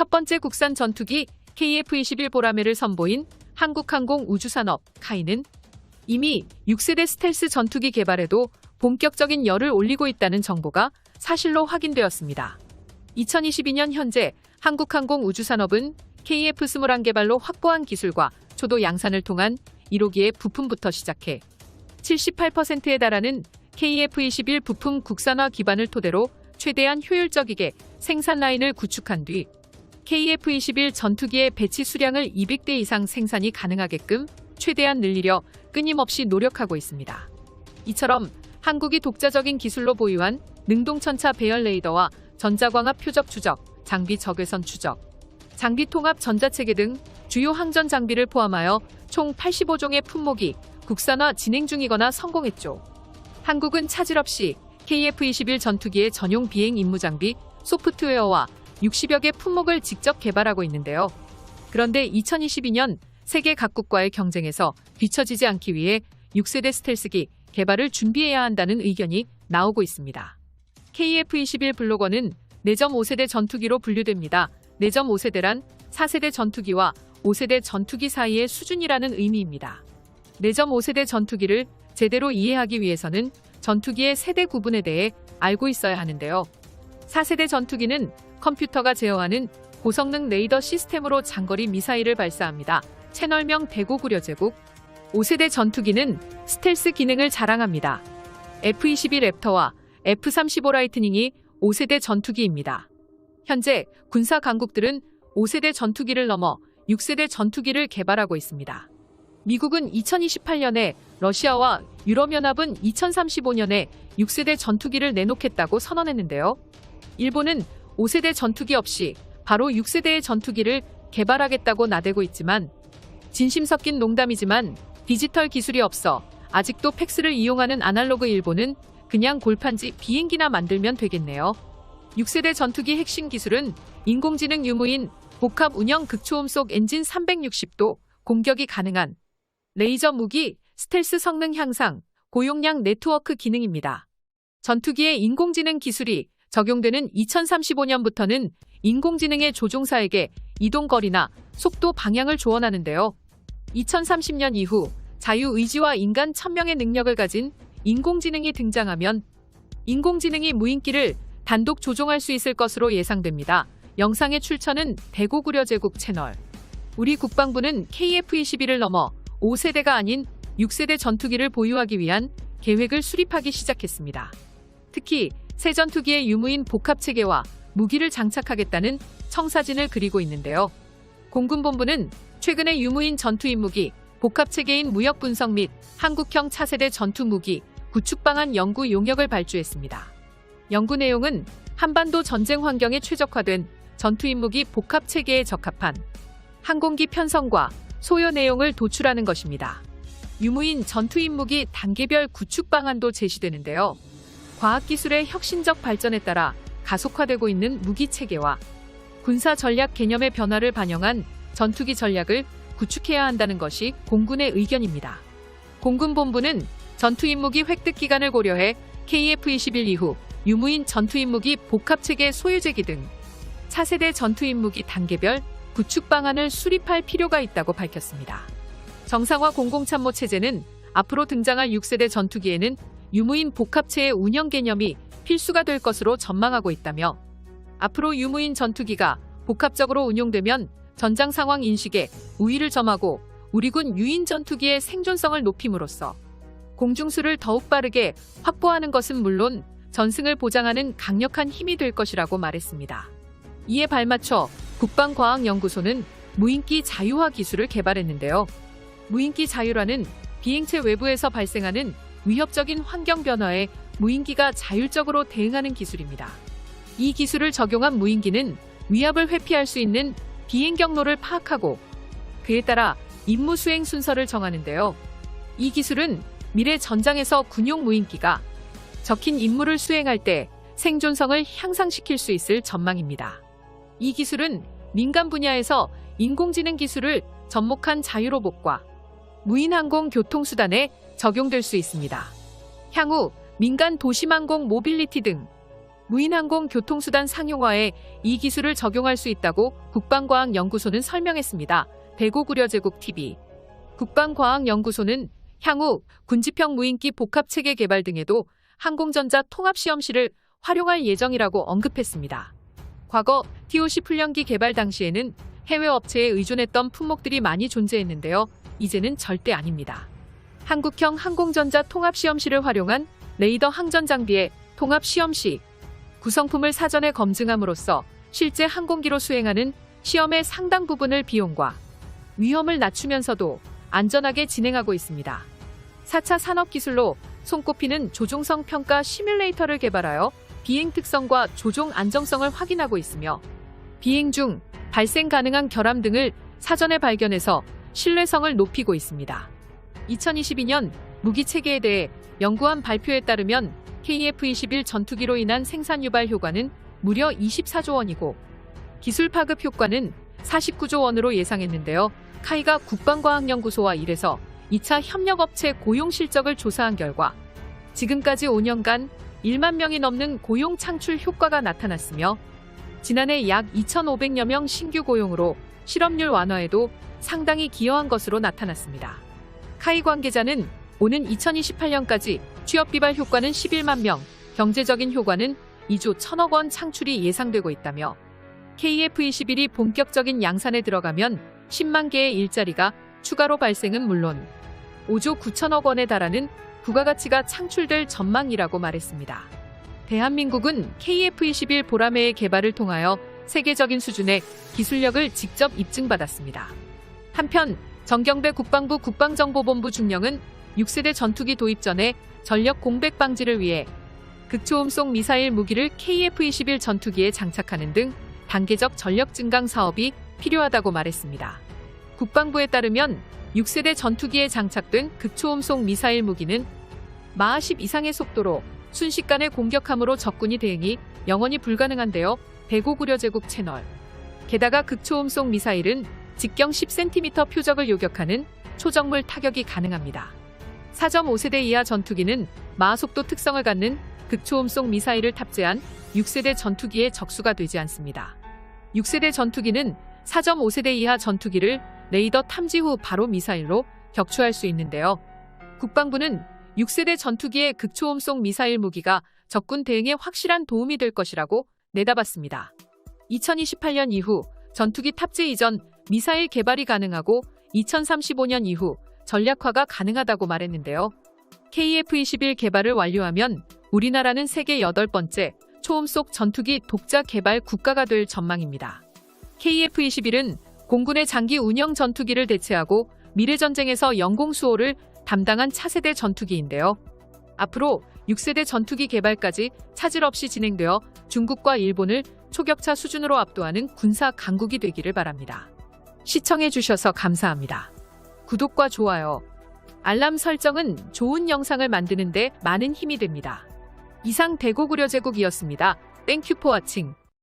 첫 번째 국산 전투기 KF-21 보라매를 선보인 한국항공 우주산업 카이는 이미 6세대 스텔스 전투기 개발에도 본격적인 열을 올리고 있다는 정보가 사실로 확인되었습니다. 2022년 현재 한국항공 우주산업은 KF-21 개발로 확보한 기술과 초도 양산을 통한 1호기의 부품부터 시작해 78%에 달하는 KF-21 부품 국산화 기반을 토대로 최대한 효율적이게 생산 라인을 구축한 뒤 KF-21 전투기의 배치 수량을 200대 이상 생산이 가능하게끔 최대한 늘리려 끊임없이 노력하고 있습니다. 이처럼 한국이 독자적인 기술로 보유한 능동천차 배열 레이더와 전자광합 표적 추적, 장비 적외선 추적, 장비 통합 전자체계 등 주요 항전 장비를 포함하여 총 85종의 품목이 국산화 진행 중이거나 성공했죠. 한국은 차질 없이 KF-21 전투기의 전용 비행 임무 장비, 소프트웨어와 60여 개 품목을 직접 개발하고 있는데요. 그런데 2022년 세계 각국과의 경쟁에서 뒤처지지 않기 위해 6세대 스텔스기 개발을 준비해야 한다는 의견이 나오고 있습니다. KF-21 블로거는 4.5세대 전투기로 분류됩니다. 4.5세대란 4세대 전투기와 5세대 전투기 사이의 수준이라는 의미입니다. 4.5세대 전투기를 제대로 이해하기 위해서는 전투기의 세대 구분에 대해 알고 있어야 하는데요. 4세대 전투기는 컴퓨터가 제어하는 고성능 레이더 시스템으로 장거리 미사일을 발사합니다. 채널명 대고구려 제국 5세대 전투기는 스텔스 기능을 자랑합니다. F-22 랩터와 F-35 라이트닝이 5세대 전투기입니다. 현재 군사 강국들은 5세대 전투기를 넘어 6세대 전투기를 개발하고 있습니다. 미국은 2028년에 러시아와 유럽연합은 2035년에 6세대 전투기를 내놓겠다고 선언했는데요. 일본은 5세대 전투기 없이 바로 6세대의 전투기를 개발하겠다고 나대고 있지만 진심 섞인 농담이지만 디지털 기술이 없어 아직도 팩스를 이용하는 아날로그 일본은 그냥 골판지 비행기나 만들면 되겠네요. 6세대 전투기 핵심 기술은 인공지능 유무인 복합 운영 극초음 속 엔진 360도 공격이 가능한 레이저 무기, 스텔스 성능 향상, 고용량 네트워크 기능입니다. 전투기의 인공지능 기술이 적용되는 2035년부터는 인공지능의 조종사에게 이동거리나 속도 방향을 조언하는데요. 2030년 이후 자유의지와 인간 천명의 능력을 가진 인공지능이 등장하면 인공지능이 무인기를 단독 조종할 수 있을 것으로 예상됩니다. 영상의 출처는 대고구려 제국 채널. 우리 국방부는 KF-21을 넘어 5세대가 아닌 6세대 전투기를 보유하기 위한 계획을 수립하기 시작했습니다. 특히 새 전투기의 유무인 복합 체계와 무기를 장착하겠다는 청사진을 그리고 있는데요. 공군본부는 최근에 유무인 전투인 무기, 복합 체계인 무역 분석 및 한국형 차세대 전투 무기 구축 방안 연구 용역을 발주했습니다. 연구 내용은 한반도 전쟁 환경에 최적화된 전투인 무기 복합 체계에 적합한 항공기 편성과 소요 내용을 도출하는 것입니다. 유무인 전투인 무기 단계별 구축 방안도 제시되는데요. 과학기술의 혁신적 발전에 따라 가속화되고 있는 무기 체계와 군사 전략 개념의 변화를 반영한 전투기 전략을 구축해야 한다는 것이 공군의 의견입니다. 공군본부는 전투인 무기 획득 기간을 고려해 KF-21 이후 유무인 전투인 무기 복합 체계 소유제기 등 차세대 전투인 무기 단계별 구축 방안을 수립할 필요가 있다고 밝혔습니다. 정상화 공공참모 체제는 앞으로 등장할 6세대 전투기에는 유무인 복합체의 운영 개념이 필수가 될 것으로 전망하고 있다며 앞으로 유무인 전투기가 복합적으로 운용되면 전장 상황 인식에 우위를 점하고 우리 군 유인 전투기의 생존성을 높임으로써 공중수를 더욱 빠르게 확보하는 것은 물론 전승을 보장하는 강력한 힘이 될 것이라고 말했습니다. 이에 발맞춰 국방과학연구소는 무인기 자유화 기술을 개발했는데요. 무인기 자유화는 비행체 외부에서 발생하는 위협적인 환경 변화에 무인기가 자율적으로 대응하는 기술입니다. 이 기술을 적용한 무인기는 위협을 회피할 수 있는 비행 경로를 파악하고 그에 따라 임무 수행 순서를 정하는데요. 이 기술은 미래 전장에서 군용 무인기가 적힌 임무를 수행할 때 생존성을 향상시킬 수 있을 전망입니다. 이 기술은 민간 분야에서 인공지능 기술을 접목한 자유로봇과 무인항공 교통수단에 적용될 수 있습니다. 향후 민간 도심항공 모빌리티 등 무인항공 교통수단 상용화에 이 기술을 적용할 수 있다고 국방과학연구소는 설명했습니다. 대고구려제국 TV 국방과학연구소는 향후 군지평 무인기 복합체계 개발 등에도 항공전자 통합시험실을 활용할 예정이라고 언급했습니다. 과거 TOC 훈련기 개발 당시에는 해외 업체에 의존했던 품목들이 많이 존재했는데요. 이제는 절대 아닙니다. 한국형 항공전자 통합시험실을 활용한 레이더 항전 장비의 통합시험시 구성품을 사전에 검증함으로써 실제 항공기로 수행하는 시험의 상당 부분을 비용과 위험을 낮추면서도 안전하게 진행하고 있습니다. 4차 산업 기술로 손꼽히는 조종성 평가 시뮬레이터를 개발하여 비행 특성과 조종 안정성을 확인하고 있으며 비행 중 발생 가능한 결함 등을 사전에 발견해서 신뢰성을 높이고 있습니다. 2022년 무기 체계에 대해 연구한 발표에 따르면 KF-21 전투기로 인한 생산 유발 효과는 무려 24조 원이고 기술 파급 효과는 49조 원으로 예상했는데요. 카이가 국방과학연구소와 일해서 2차 협력업체 고용 실적을 조사한 결과 지금까지 5년간 1만 명이 넘는 고용 창출 효과가 나타났으며 지난해 약 2,500여 명 신규 고용으로 실업률 완화에도 상당히 기여한 것으로 나타났습니다. 카이 관계자는 오는 2028년까지 취업 비발 효과는 11만 명, 경제적인 효과는 2조 1천억 원 창출이 예상되고 있다며 KF-21이 본격적인 양산에 들어가면 10만 개의 일자리가 추가로 발생은 물론 5조 9천억 원에 달하는 부가가치가 창출될 전망이라고 말했습니다. 대한민국은 KF-21 보라매의 개발을 통하여 세계적인 수준의 기술력을 직접 입증받았습니다. 한편 정경배 국방부 국방정보본부 중령은 6세대 전투기 도입 전에 전력 공백 방지를 위해 극초음속 미사일 무기를 KF-21 전투기에 장착하는 등 단계적 전력 증강 사업이 필요하다고 말했습니다. 국방부에 따르면 6세대 전투기에 장착된 극초음속 미사일 무기는 마하 10 이상의 속도로 순식간에 공격함으로 적군이 대응이 영원히 불가능한데요. 대고구려 제국 채널. 게다가 극초음속 미사일은 직경 10cm 표적을 요격하는 초정물 타격이 가능합니다. 4.5세대 이하 전투기는 마하속도 특성을 갖는 극초음속 미사일을 탑재한 6세대 전투기의 적수가 되지 않습니다. 6세대 전투기는 4.5세대 이하 전투기를 레이더 탐지 후 바로 미사일로 격추할 수 있는데요. 국방부는 6세대 전투기의 극초음속 미사일 무기가 적군 대응에 확실한 도움이 될 것이라고 내다봤습니다. 2028년 이후 전투기 탑재 이전 미사일 개발이 가능하고 2035년 이후 전략화가 가능하다고 말했는데요. KF-21 개발을 완료하면 우리나라는 세계 여덟 번째 초음속 전투기 독자 개발 국가가 될 전망입니다. KF-21은 공군의 장기 운영 전투기를 대체하고 미래 전쟁에서 영공 수호를 담당한 차세대 전투기인데요. 앞으로 6세대 전투기 개발까지 차질 없이 진행되어 중국과 일본을 초격차 수준으로 압도하는 군사 강국이 되기를 바랍니다. 시청해 주셔서 감사합니다. 구독과 좋아요, 알람 설정은 좋은 영상을 만드는데 많은 힘이 됩니다. 이상 대고구려 제국이었습니다. 땡큐 포 와칭.